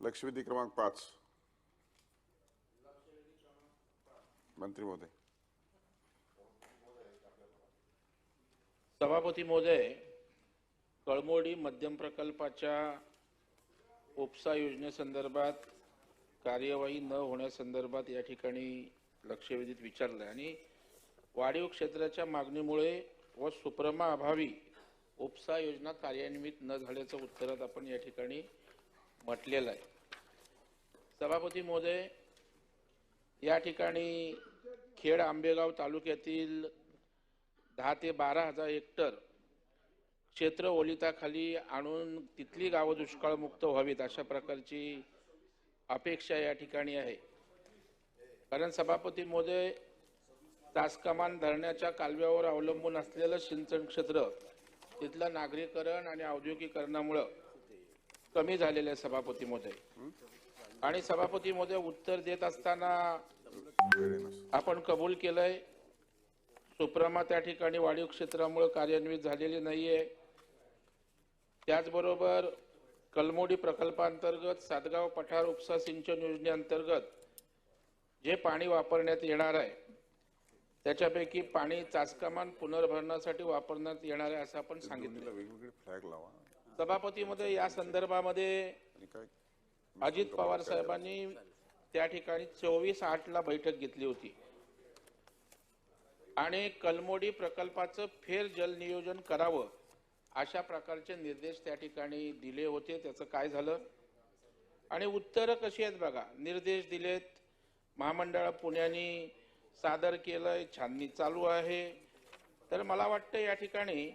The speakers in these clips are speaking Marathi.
लक्षवेधी क्रमांक पाच. मंत्री महोदय. सभापती महोदय कळमोडी मध्यम प्रकल्पाच्या उपसा योजनेसंदर्भात कार्यवाही न होण्यासंदर्भात या ठिकाणी लक्षवेधीत विचारलं आहे आणि वाढीव क्षेत्राच्या मागणीमुळे व सुप्रमा अभावी उपसा योजना कार्यान्वित न झाल्याचं उत्तरात आपण या ठिकाणी म्हटलेलं आहे. सभापती महोदय या ठिकाणी खेड आंबेगाव तालुक्यातील दहा ते बारा हजार हेक्टर क्षेत्र ओलिताखाली आणून तिथली गावं दुष्काळमुक्त व्हावीत अशा प्रकारची अपेक्षा या ठिकाणी आहे. कारण सभापती महोदय तासकमान धरणाच्या कालव्यावर अवलंबून असलेलं सिंचन क्षेत्र तिथलं नागरीकरण आणि औद्योगिकरणामुळं कमी झालेले आहे सभापती महोदय आणि सभापती महोदय उत्तर देत असताना आपण कबूल केलंय सुप्रमा त्या ठिकाणी वाढीव क्षेत्रामुळे कार्यान्वित झालेली नाहीये. त्याचबरोबर कलमोडी प्रकल्पांतर्गत सातगाव पठार उपसा सिंचन योजनेअंतर्गत जे पाणी वापरण्यात येणार आहे त्याच्यापैकी पाणी चाचकामान पुनर्भरणासाठी वापरण्यात येणार आहे असं आपण सांगितलं. वेगवेगळे फ्लॅग लावा. सभापतीमध्ये या संदर्भामध्ये अजित पवार साहेबांनी त्या ठिकाणी चोवीस आठला बैठक घेतली होती. आणि कलमोडी प्रकल्पाचं फेर जल नियोजन करावं अशा प्रकारचे निर्देश त्या ठिकाणी दिले होते. त्याचं काय झालं? आणि उत्तरं कशी आहेत बघा? निर्देश दिलेत. महामंडळ पुण्याने सादर केलंय. छाननी चालू आहे. तर मला वाटतं या ठिकाणी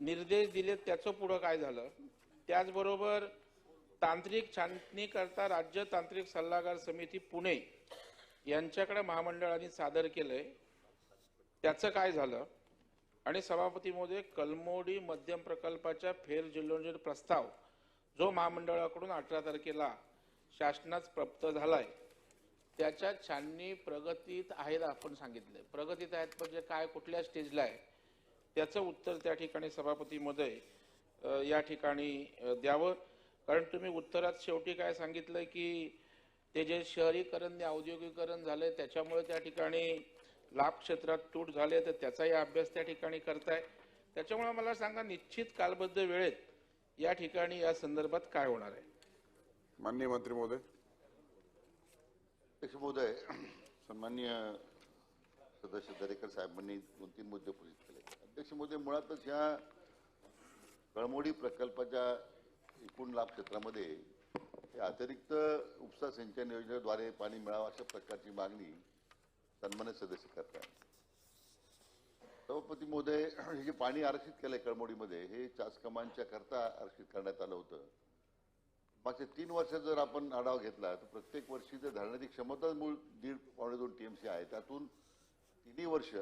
निर्देश दिलेत त्याचं पुढं काय झालं? त्याचबरोबर तांत्रिक छाननी करता राज्य तांत्रिक सल्लागार समिती पुणे यांच्याकडे महामंडळाने सादर केलंय. त्याचं काय झालं? आणि सभापती कलमोडी मध्यम प्रकल्पाच्या फेर प्रस्ताव जो महामंडळाकडून अठरा तारखेला शासनात प्राप्त झालाय त्याच्या छाननी प्रगतीत आहेत आपण सांगितलंय. प्रगतीत आहेत म्हणजे काय कुठल्या स्टेजला आहे? त्याचं उत्तर त्या ठिकाणी सभापती महोदय या ठिकाणी द्यावं. कारण तुम्ही उत्तरात शेवटी काय सांगितलंय की ते जे शहरीकरण आणि औद्योगिकरण झालंय त्याच्यामुळे त्या ठिकाणी लाभ क्षेत्रात तूट झाले तर त्याचाही अभ्यास त्या ठिकाणी करताय. त्याच्यामुळे मला सांगा निश्चित कालबद्ध वेळेत या ठिकाणी या संदर्भात काय होणार आहे? माननीय मंत्री महोदय. अध्यक्ष महोदय सन्माननीय सदस्य दरेकर साहेबांनी दोन तीन मुद्दे उपस्थित केले. अध्यक्ष मुळातच ह्या कळमोडी प्रकल्पाच्या एकूण लाभ क्षेत्रामध्ये हे अतिरिक्त उपसा सिंचन योजनेद्वारे पाणी मिळावं अशा प्रकारची मागणी सन्मान्य सदस्य करतात सभापती महोदय हे जे पाणी आरक्षित केलंय कळमोडीमध्ये हे चाचकमांच्या करता आरक्षित करण्यात आलं होतं. मागच्या तीन वर्षात जर आपण आढावा घेतला तर प्रत्येक वर्षी जर धरणाची क्षमता मूळ दीड पावणे दोन टीएमसी आहे त्यातून तिन्ही वर्ष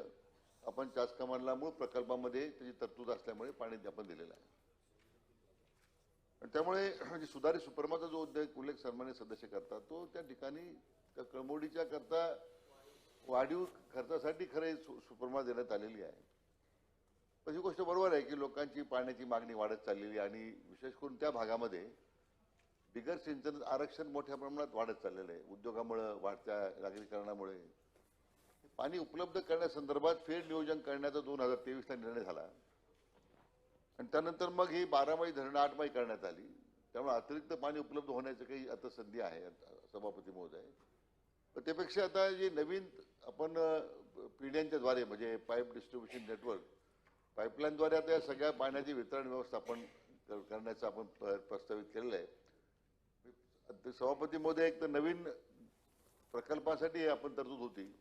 आपण चासकमानला मूळ प्रकल्पामध्ये त्याची तरतूद असल्यामुळे पाणी आपण दिलेलं आहे. आणि त्यामुळे म्हणजे सुधारित सुपरमाचा जो उद्योग उल्लेख सन्मान्य सदस्य करतात तो त्या ठिकाणी त्या कळमोडीच्या करता वाढीव खर्चासाठी खरे सु- सुपरमा देण्यात आलेली आहे. पण ही गोष्ट बरोबर आहे की लोकांची पाण्याची मागणी वाढत चाललेली आहे आणि विशेष करून त्या भागामध्ये बिगर सिंचन आरक्षण मोठ्या प्रमाणात वाढत चाललेलं आहे. उद्योगामुळं वाढत्या नागरीकरणामुळे पाणी उपलब्ध करण्यासंदर्भात फेर नियोजन करण्याचा दोन हजार तेवीसला निर्णय झाला. आणि त्यानंतर मग ही बारामाही धरणं आठमाही करण्यात आली. त्यामुळे अतिरिक्त पाणी उपलब्ध होण्याची काही आता संधी आहे सभापती महोदय. पण त्यापेक्षा आता जे नवीन आपण पिढ्यांच्याद्वारे पिढ्यांच्या द्वारे म्हणजे पाईप डिस्ट्रीब्युशन नेटवर्क पाईपलाईनद्वारे आता या सगळ्या पाण्याचे वितरण व्यवस्थापन कर- करण्याचं आपण प्रस्तावित केलेलं आहे. ते सभापती महोदय एक तर नवीन प्रकल्पासाठी आपण तरतूद होती.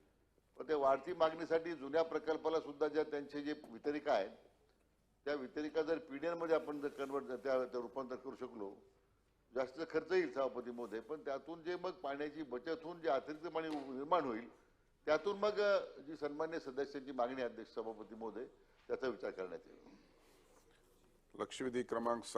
पण त्या वाढती मागणीसाठी जुन्या प्रकल्पाला सुद्धा ज्या त्यांचे जे वितरिका आहेत त्या वितरिका जर PDN मध्ये आपण जर कन्वर्ट त्या रूपांतर करू शकलो जास्त खर्च येईल सभापती पण त्यातून जे मग पाण्याची बचत होऊन जे अतिरिक्त पाणी निर्माण होईल त्यातून मग जी सन्मान्य सदस्यांची मागणी अध्यक्ष सभापती त्याचा विचार करण्यात येईल. लक्षवेधी क्रमांक